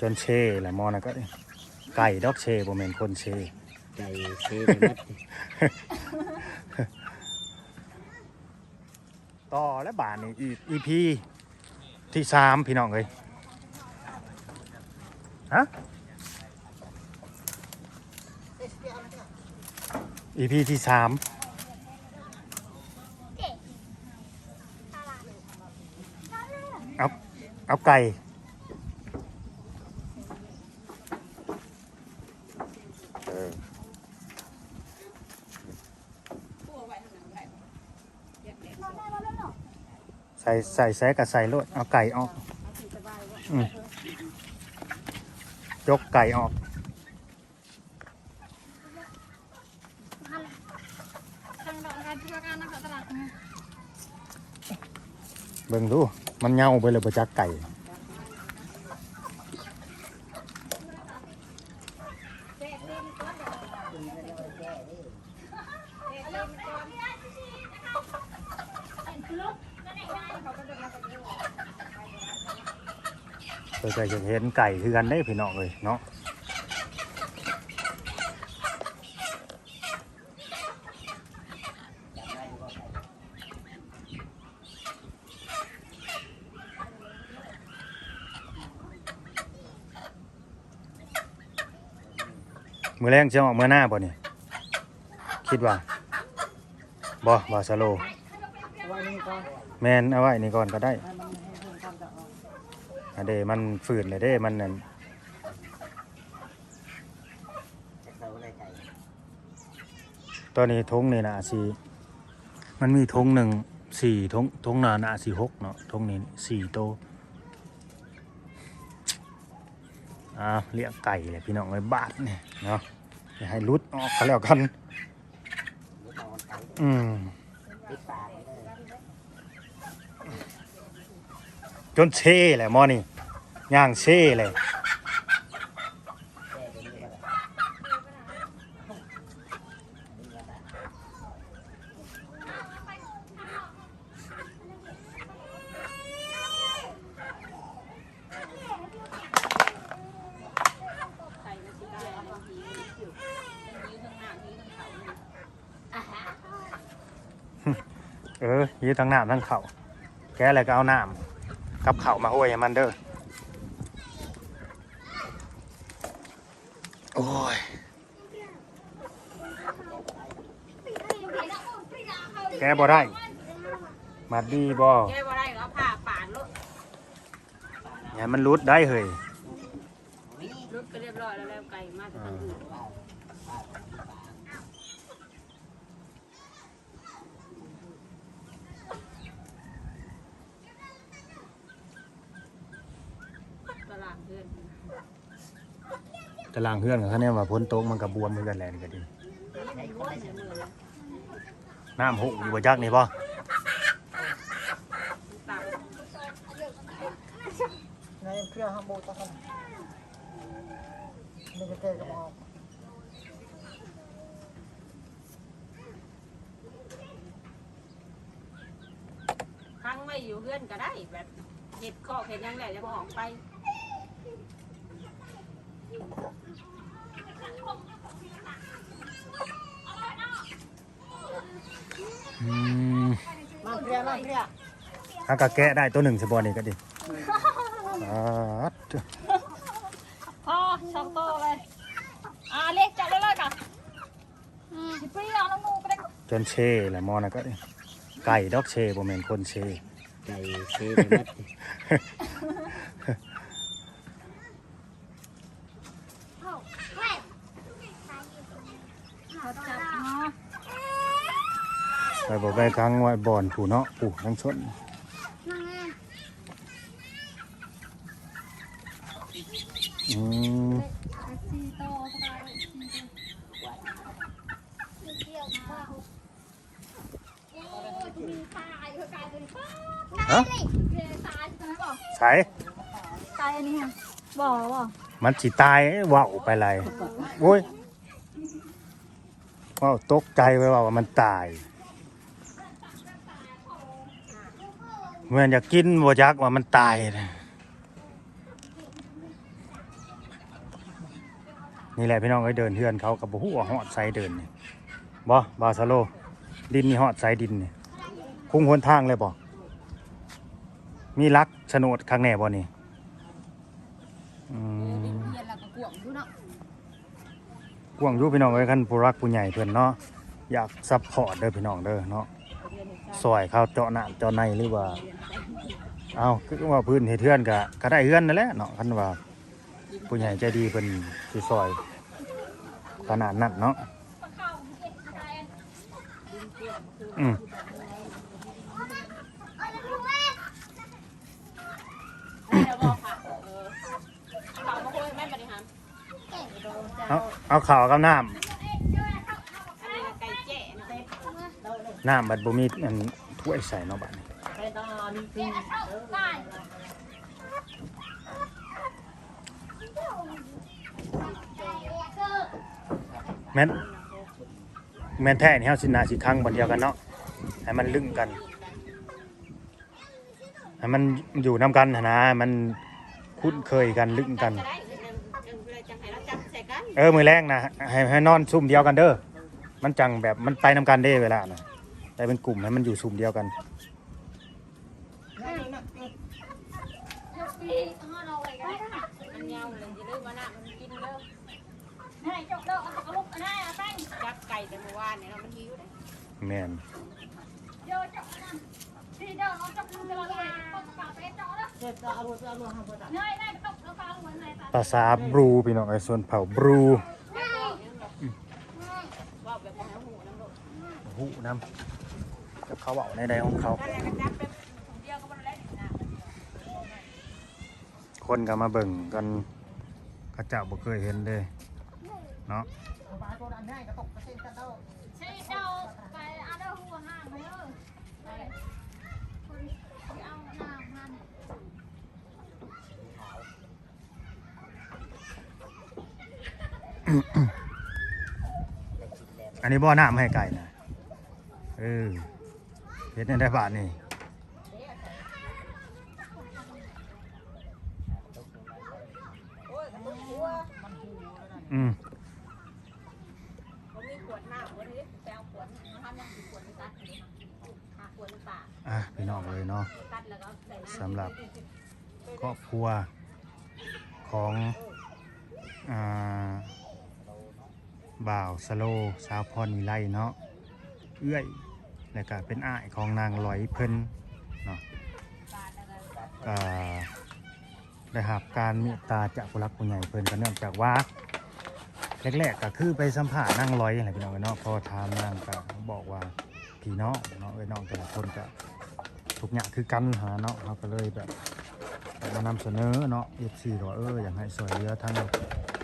จนเชแหละมอนะก็ไก่ดอกเชบ่แม่นคนเชใจเซไปหมัดต่อและบาทนี่อีก EP ที่สามพี่น้องเอ้ยฮะ EP ที่สามเอาเอาไก่เออใส่ใส่แซ่กับใส่ลวดเอาไก่ออกอืมยกไก่ออก เบิ่งดู มันเงาไปเลยประจักไก่ เพื่อจะเห็นไก่คือกันได้พี่น้องเลยเนาะมือแรงจะออกเมื่อหน้าบ่นี่คิดว่าบ่บ่สโลว์ไว้นี่ก่อนแมนเอาไว้นี่ก่อนก็ได้ อันเดมันฝืนเลยเด้มันนั่นจะเซาอะไรไก่ตัวนี้ทงนี่นะสีมันมีทงหนึ่งสี่ทงทงหนาหนาสี่หกเนาะทงนี้สี่โตอ่าเรียกไก่เลยพี่น้องไอ้บาทเนี่ยเนาะอย่าให้รุดออกก็แล้วกันอนไก่อืม ติดปากเลย จนเช่แหละหมอนี่ย่างเช่เลยแก้ไปนี่ก็ได้ไข่มันสิได้บางทีมันอยู่มันยืนข้างหน้ายืนข้างเขาอะฮะเออยืดทั้งน้ำทั้งเข่าแกอะไรก็เอาน้ำ กับเข่าวมาห้วยให้มันเด้อโอ้ยแกบ่ได้ มาดีบ่แก้บ่ได้ก็ผ่าปานลุดอย่ามันรุดได้เฮ้ยลุดก็เรียบร้อยแล้วแล้วไก่มาจากทางอื่นตลาดเพื่อน ตารางเพื่อนกับเขาเนี่ยว่าพ้นโต๊ะมันกับบวมเหมือนกันแหละนี่ก็ดีนใส่มือเลยน้ำหุอยู่บ่จักนี่บ่บในเครื่องห้ามโบตะกันนี่ก็แก้กับออกทั้งไม่อยู่เพื่อนก็ได้แบบเห็ดข้อเห็ดยังไงจะออกไป อืมมาเคลียร์มาเคลียร์ถ้ากะแกะได้ตัวหนึ่งสบอนี่ก็ดีอ่าพ่อสองโตเลยอ่าเล็กจับเลยเลยกันอืมสิไปเอาน้ำมูกไปได้จนเช่แหละมอนะก็ดีไก่ดอกเช่บ่แม่นคนเช่ใจเซไปหมัดเขาจับเนาะ ไปบ่ไปครั้งไว้บ่อนผู้เนาะผู้ทั้งชนอืมสี่โตก็ได้สี่โตฮะตายใช่ไหมบอกใส่ตายอันนี้ค่ะบอกบอกมันสิตายเว้าวไปไรโอ้ยเว้าวตกใจไว้ว่ามันตาย เหมือนอยากกินบัวยักษ์ว่ามันตายนะนี่แหละพี่น้องก็เดินเฮือนเขากับบุหัวหอดไซเดินนี่บอบาซาโล ดินนี่หอดไซดินนี่คุ้งหนทางเลยบ่มีรักโฉนดข้างแน่บ่นี่กวงยูพี่น้องไว้ขั้นผู้รักผู้ใหญ่เพื่อนเนาะอยากซัพพอร์ตเด้อพี่น้องเด้อเนาะสวยเขาเจาะหน้าเจาะในหรือว่า เอาคือว่าพื้นเฮ็ดเฮือนก็ก็ได้เฮือนนั่นแหละเนาะคันว่าผู้ใหญ่ใจดีเพิ่นสิซอยขนาดนั้นเนาะอืมเราบอกค่ะเออเข่ารเอาเอาข้าวกับน้ำอันนี้ก็ไก่แจ้เนาะน้ำบัดบ่มีอันถ้วยใส่เนาะบัดนี้ไปตอน แม่นแม่นแท้นี่เฮาสินาสิครั้งบัดเดียวกันเนาะให้มันลึงกันให้มันอยู่นํกันหั้นนะมันคุ้นเคยกันลึงกันเงินเงินเลยจังให้เราจับใส่กันเออมือแรงนะให้ให้นอนซุ่มเดียวกันเด้อมันจังแบบมันไปนำกันได้เวลานะได้เป็นกลุ่มให้มันอยู่ซุ่มเดียวกันยาวเลยอย่าลืมว่าน้ำมันกินเด้อจับไก่แต่เมื่อวานเนี่ยเนาะมันหิวเลยแมนภาษาบรูพี่น้องไอ้ส่วนเผ่าบรูหูน้ำลดหูน้ำกับเขาเบาในใดของเขานั่นก็นะคนก็มาเบิ่งกันกระเจ้าบ่เคยเห็นเลยเนาะ บาโกดันง่ายกระตกกระเซ็นกันเต้า อันนี้บ่อน้ำให้ไก่นะเออเห็นในได้บาทนี่อืมผมมีขวดน้ำวันนี้แปลขวดมาทำยังขวดตัดเลยหาขวดนึงปาอะพี่น้องเลยเนาะสำสำหรับครอบครัวของอ่า บ่าวสโลสาวพรวิไลเนาะเอื้อยแล้วก็เป็นอ้ายของนางลอยเพิ่นเนาะก็ได้รับการเมตตาจากผู้รักผู้ใหญ่เพิ่นก็เนื่องจากว่าแรกๆก็คือไปสัมผัสนางลอยอะไรพี่น้องเนาะพอถามนางก็บอกว่าพี่น้องเนาะเอ้ยน้องแต่ละคนก็ทุกอย่างคือกันหาเนาะเขาก็เลยแบบมานำเสนอเนาะ FC ก็ว่าเอออยากให้สวยเหลือทั้ง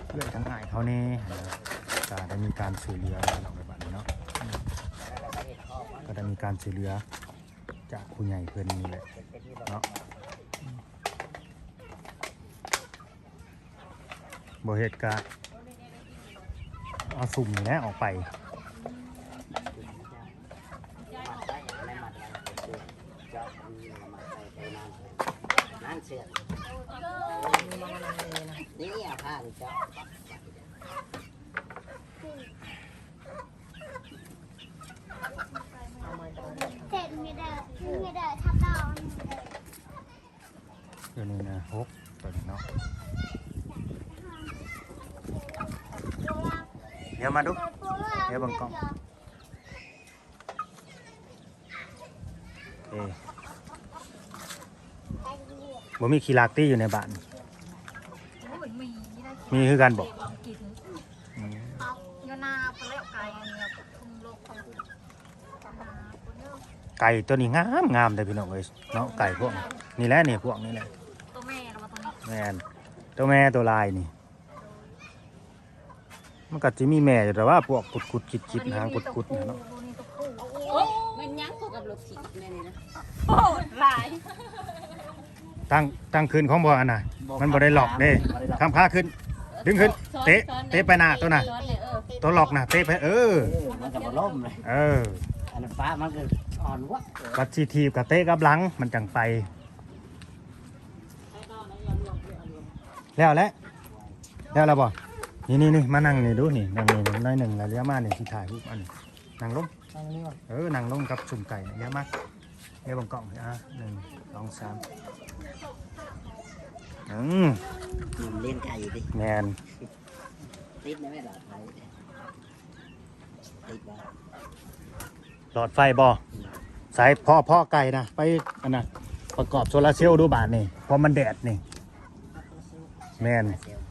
เพื่อนทั้งอ้ายเขาเนี่ ก็ได้มีการช่วยเหลือเราไปบัดนี้เนาะก็ได้มีการช่วยเหลือจากผู้ใหญ่เพื่อนนี่แหละเนาะบเหตุการเอาสุ่มนี่แหละออกไปนั่นเสือนี่อะผ้านจ้ะ เจ็ดมีเดอร์มี เดอร์ทับดาวเดี๋ยวนี้นะหกตัวนี้เนาะเดี๋ยวมาดู เดี๋ยวบังกล้องเอ้บ่มีขี้ลากตี้อยู่ในบ้าน มีคือกันบอก กิน อืม ยานาไปแล้วไก่เนี่ยคุมโลกของคุณ ไก่ตัวนี้งามงามแต่พี่น้องเอ้ยเนาะไก่พวกนี้นี่แหละนี่พวกนี้แหละตัวแม่เรามาตัวนี้แม่นตัวแม่ตัวลายนี่ มันก็จะมีแม่อยู่แต่ว่าพวกกุดกุดๆคิดคิดๆหางกุดกุดๆนะเนาะโอ้ยมันยั้งพวกกับรถถีบแม่นี่นะโอ้หลายตั้งตั้งคืนของบ่อันน่ะ มันบ่ได้หลอกเด้ทำค่าขึ้น ดึงขึ้น เตะเตะไปหน้าตัวน่ะซ้อนเลยเออตัวหลอกน่ะเตะไปเออเออมันจะมาล่มเลยเอออันนั้นฟ้ามันก็ อ่อนวะกัดซีทีบกับเตะกับหลังมันจังไป แล้วแหละแล้วแล้วบ่นี่นี่นี่มานั่งนี่ดูนี่นั่งนี่น้อยหนึ่งแล้วเลี้ยวมานี่ที่ถ่ายรูปอันนี้นั่งลงทางนี้ก่อนเออนั่งลงกับสุ่มไก่เลี้ยวมาเลี้ยวบังกล่องอะหนึ่งสองสามอืมมันเล่นไก่ดิแมนติดได้ไหมหลอดไฟติดบ่หลอดไฟบ่ สายพ่อพ่อไก่นะไปอันน่ะประกอบโซลาร์เซลล์ดูบาทนี่เพราะมันแดดนี่ แมนเซลล์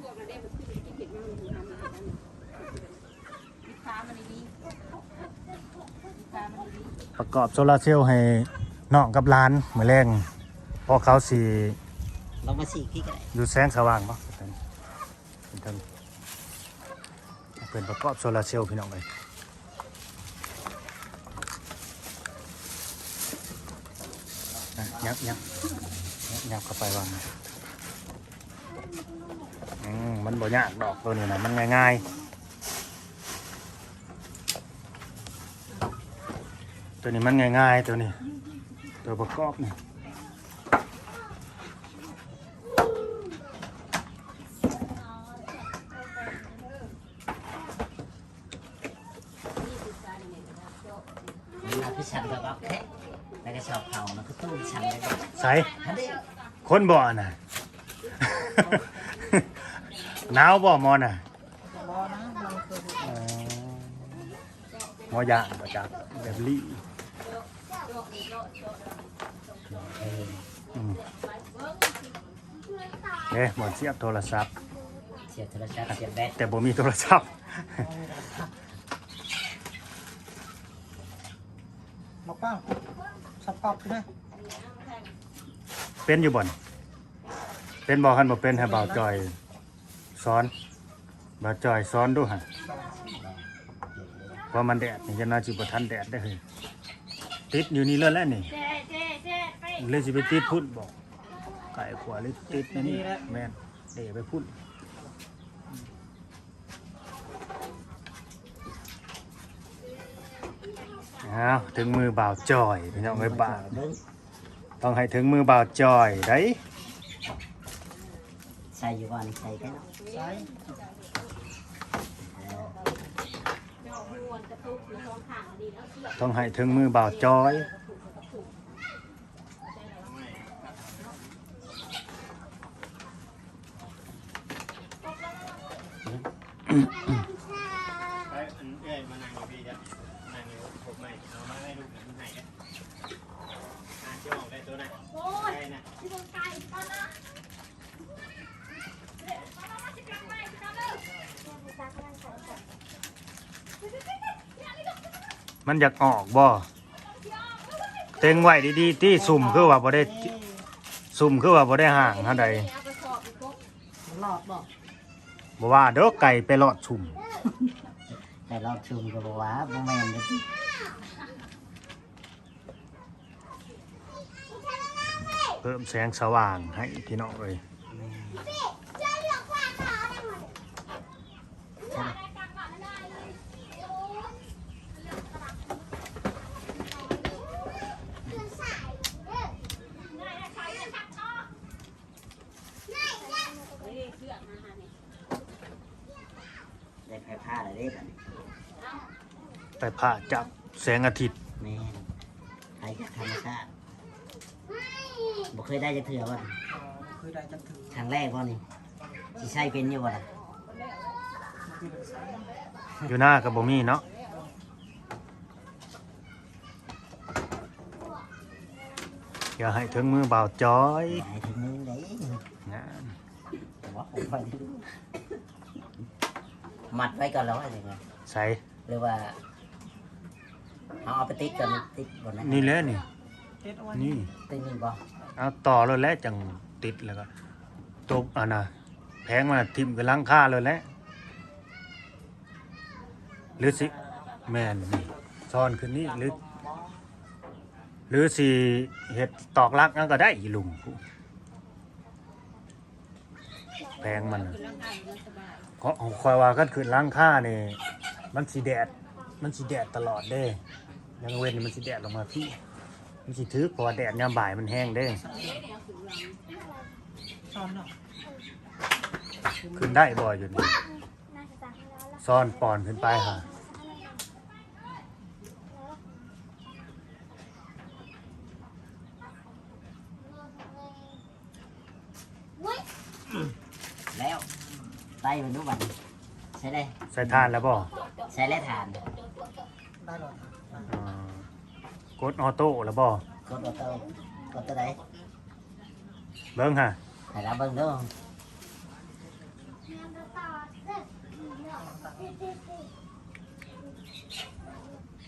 พวกนั้นได้มันขึ้นไปกินเห็ดมันมันทำมันเห็ดนั่นลูกค้ามันดีลูกค้ามันดีประกอบโซลาร์เซลล์ให้น้องกับร้านเหมือนแรงเพอเขาสีลองมาสี่ขี้กันอยู่แสงสว่างปะเป็นเป็นเป็นประกอบโซลาร์เซลล์พี่น้องเลยอะ ยับยับยับยับเข้าไปวางนะอืมมันบ่ยากดอกตัวนี้นะมันง่ายๆ ตัวนี้มันง่ายๆ ตัวนี้ ตัวประกอบนี่เอาพิชันแบบว่าแค่แล้วก็ชอบเผามันก็ตู้พิชันเลย ใส่ ฮันดิ คนบ่อน่ะ หนาวบ่หมอน่ะรอนะเราเคยดูเอ่อหมอยางบ่จักแบบลี่อืมเอ๊ะหมอนเสียบโทรศัพท์ เสียบโทรศัพท์เสียบแบตแต่บ่มีโทรศัพท์บอกป้าสต็อปใช่ไหม เป็นอยู่บ่นเป็นบ่คันบ่เป็นให้บ่าวจอยสอนบ่าวจอยสอนดูหั่นเพราะมันแดดนี่จะน่าสิบ่ทันแดดได้อเฮ้ยติดอยู่นี่เลยแหล้วนี่เจ๊เจ๊เจ๊ไปเลยสิไปติดพุ่นบอกไก่ขวาเลยติดนี่แม่นเดี๋ยวไปพุ่นอ้าวถึงมือบ่าวจอยพี่น้องไอ้ยบ่าวเบิ้ง ต้องให้ถึงมือบ่าวจอยได้ใส่อยู่ก่อนใส่แค่นั้นใช่ดอกมวนกระตุกอยู่สองข้างดีแล้วเสือกต้องให้ถึงมือบ่าวจอยไปอัน เอ้ยมานั่งอยู่พี่จ้ะนั่งอยู่ผมไม่เอามาให้ลูกหน่อยมันให้นะอะเจ้าออกได้ตัวไหนโอ้ยได้นะที่ตรงไก่ป้านะเด็กป้านะมาจะกลับไปจะกลับเลยตากำลังใส่ก่อนมันอยากออกบ่เต็งไว้ดีๆที่สุ่มคือว่าบ่ได้สุ่มคือว่าบ่ได้ห่างเท่าใดเอากระสอบไปพกหลอดบอกบ่ว่าเด้อไก่ไปรอดสุ่ม แต่รอบชุมก็บอกว่าบ่แม่นเลยเพิ่มแสงสว่างให้พี่น้องเลยเจ้าเหลือกว่าขาได้หมดเดือนสายเด้อได้ได้ใครจะทักทอได้จ้ะ เฮ้ยเสือกมาหาเนี่ย ได้ไฟผ้าอะไรได้กัน ไปผ่าจับ แสงอาทิตย์แม่นใครจากธรรมชาติบ่เคยได้จะเถื่อบ่เคยได้จังถือครั้งแรกบ่นี่สิใช่เป็นอยู่บ่ล่ะคือเลยใช่อยู่หน้ากับบ่มีเนาะอย่าให้ถึงมือบ่าวจอยหายถึงมือได้นะว่าผมไปถึงมัดไว้ก่อนแล้วว่าอย่างไงใส่หรือว่า เอาเอาไปติดก่อนติดบนนั้นนี่แหละนี่เด็ดเอาไว้นี่ติดนี่บ่เอาต่อเลยแหละจังติดแล้วก็ตบอะนะแพงมาทิ่มกับหลังค่าเลยแหละหรือสิแม่นนี่ซ่อนขึ้นนี่หรือ หรือสิเห็ดตอกลักนั่นก็ได้อีลุงแพงมันน่ะคือร่างกายมันสบายเพราะคอยว่ากันขึ้นล้างค่านี่มันสีแดด มันสีแดดตลอดเด้ ยังเว้นนี่มันสีแดดลงมาพี่ มันสีทึกเพราะว่าแดดยามบ่ายมันแห้งเด้ซ้อนเนาะขึ้นได้บ่อยู่นี่น่าจะสั่งให้แล้วล่ะซ่อนปอนขึ้นไปค่ะอุ้ยแล้วไล่มันทุกวันใช้ได้ใส่ทานแล้วบ่ใช้แล้วทานได้หรออ่า กดออโต้แล้วบ่กดออโต้กดตัวไหนเบิ่งค่ะให้เราเบิ่งเด้อน้ำจะต่อเด็ดเนาะติดติดติด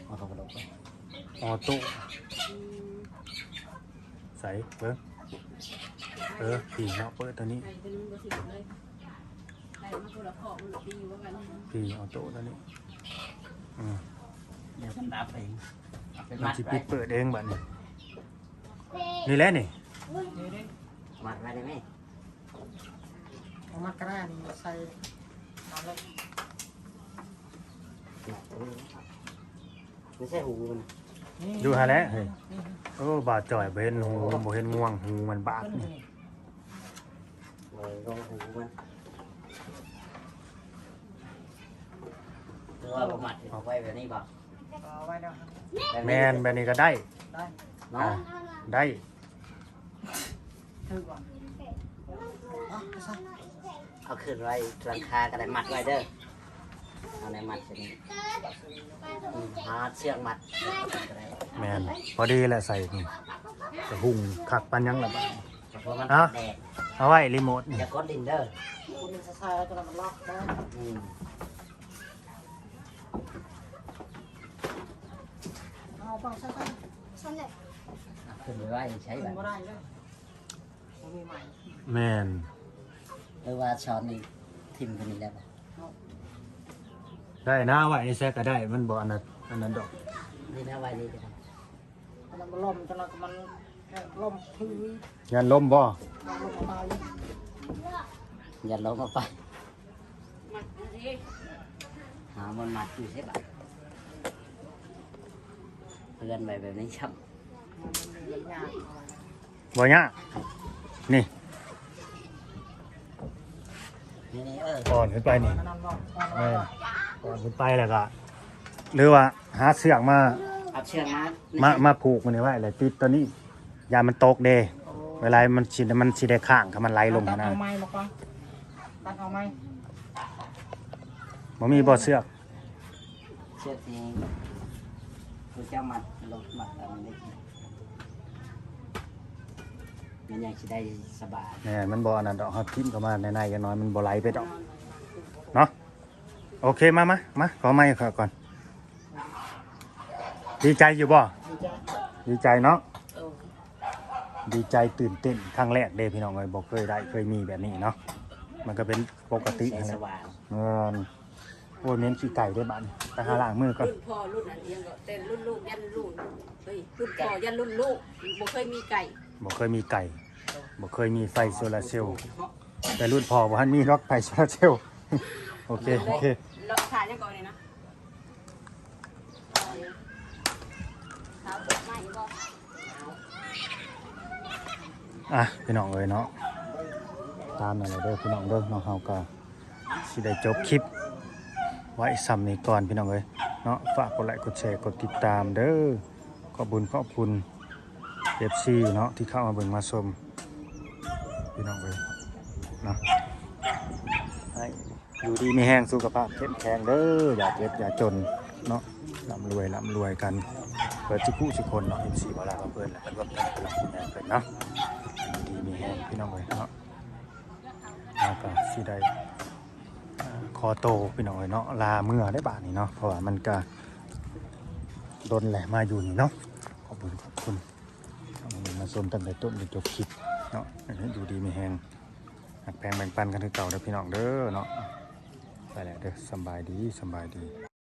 ออโต้กระโดดไปออโต้ใส่เบิ่งเออพี่เนาะเปิดตัวนี้ใครจะรู้ก็สิเลยใครมาคนละข้อมันตีอยู่ว่ากันพี่ออโต้ตัวนี้อืมเดี๋ยวมันดับเอง เอาไปมันมัดสิไว้ปิดเปิดเองบัดนี้ติดนี่แหละนี่นี่ดิมัดไว้ได้ไหมเอามากระด้นี่ใส่มาเลยไม่ใช่หูมันนี่ดูหาแล้วเฮ้ยโอ้บาดจ่อยบ่เห็นหูบ่เห็นง่วงหูมันบาดขึ้นนี่นี่เลยลงหูมันตัวาบ่มัดเอาไว้แบบนี้บ่ เอาไว้แล้วครับแมนแบบนี้ก็ได้ได้เนาะได้ ถือก่อนอ๋อไม่ใช่เอาขึ้นไว้หลังคาก็ได้มัดไว้เด้อเอาในมัดเสร็จนี่อืมหาเชือกมัดก็ได้แมนพอดีแหละใส่นี่จะหุ่งคักปันยังละบาดเพราะมันอะ แดดเอาไว้รีโมทนี่จะกดดินเด้อคุณมีใส่แล้วก็มันล็อกได้อืม เอาฟังใส่ใส่ฉันเลยเอาขึ้นไว้ใช้ขึ้แบนบบ่ได้เลยผมมีใหม่แมนหรือว่าช้อนนี่ทิ่มกันนี่ได้ปะได้นะไว้ในแซกก็ได้มันบ่อันนั้นอันนั้นดอกนี่นะไว้นี่ก็ได้มันมันล่มจนมันล่มพื้นยันลมบ่มันล่มตายอย่าลงออกไปมัดอันนี้หามันมัดอยู่ใช่ปะ เพื่อนไปแบบนี้ช่ำมันมียากบ่ยากนี่นี่นี่เออก่อนขึ้นไปนี่นั่นบอกเออก่อนขึ้นไปแล้วก็หรือว่าหาเสือกมาเอาเชือกมัดมามาผูกมันนี่ไว้แล้วติดตัวนี้ยามันตกเด้เวลามันสิมันสิได้ข้างถ้ามันไหลลงตัหั้ดนนะเอาไม้มาก่อนตัดเอาไม้บ่มีบ่เสือกเชือกที่ ผู้เจ้ามัดลงมัดตามนี้มันยังจะได้สบายแหม่มันบ่อันนั้นดอกเฮาทิ่มเข้ามาในๆกันน้อยมันบ่ไหลไปดอกเนาะโอเคมามามาขอไม้ขอก่อน ดีใจอยู่บ่ดีใจดีใจเนาะเออดีใจตื่นเต้นครั้งแรกเด้พี่น้องเอ้ยบอกเคยได้เคยมีแบบนี้เนาะมันก็เป็นปกติแสงนั่นแหสละว่างเออ โอ้ยเน้นขี้ไก่ด้วยบ้านไปหาล้างมือก่อนรุ่นพ่อรุ่นอันเดียวก็แต่รุ่นลูกยันรุ่นเฮ้ยรุ่นพ่อยันรุ่นลูกบ่เคยมีไก่บอกเคยมีไก่บอกเคยมีไฟโซลาร์เซลล์แต่รุ่นพ่อบ่ทันมีล็อกไฟโซลาร์เซลล์โอเคโอเคแล้วขายยังก่อนเลยนะขาวดอกไม้บ่อะพี่น้องเอ้ยเนาะตามนั่นแหละเด้อพี่น้องเด้อเนาะเฮาก็สิได้จบคลิป ไว้ซ้ำนี้ก่อนพี่น้องเอ้ยเนาะฝากกดไลค์กดแชร์กดติดตามเด้อขอบคุญขอบคุณ FC เนาะที่เข้ามาเบิ่งมาชมพี่น้องเอ้ยเนาะให้อยู่ดีมีแห้งสุขภาพเข้มแข็งเด้ออย่าเจ็บอย่าจนเนาะร่ำรวยร่ำรวยกันเปิดทุกผู้ทุคนเนาะ FC เวลาเราเปิดแล้วก็รวมกันพลังแรงเพิ่นนาะอยู่ดีมีแห้งพี่น้องเอ้ยเนาะแล้วก็สิได้ อโตพี่น้อยเนาะลาเมื่อได้บาทนี่เนาะเพราะว่ามันก็โดนแหลมาอยู่นี่เนาะขอบคุณขอบคุณมาส้มตั้งแต่ต้นจนจบคลิปเนาะอยู่ดีไม่แห้งหักแพงแบ่งปันกันคือเก่าเด้อพี่น้องเด้อเนาะไปแล้วเด้อสบายดีสบายดี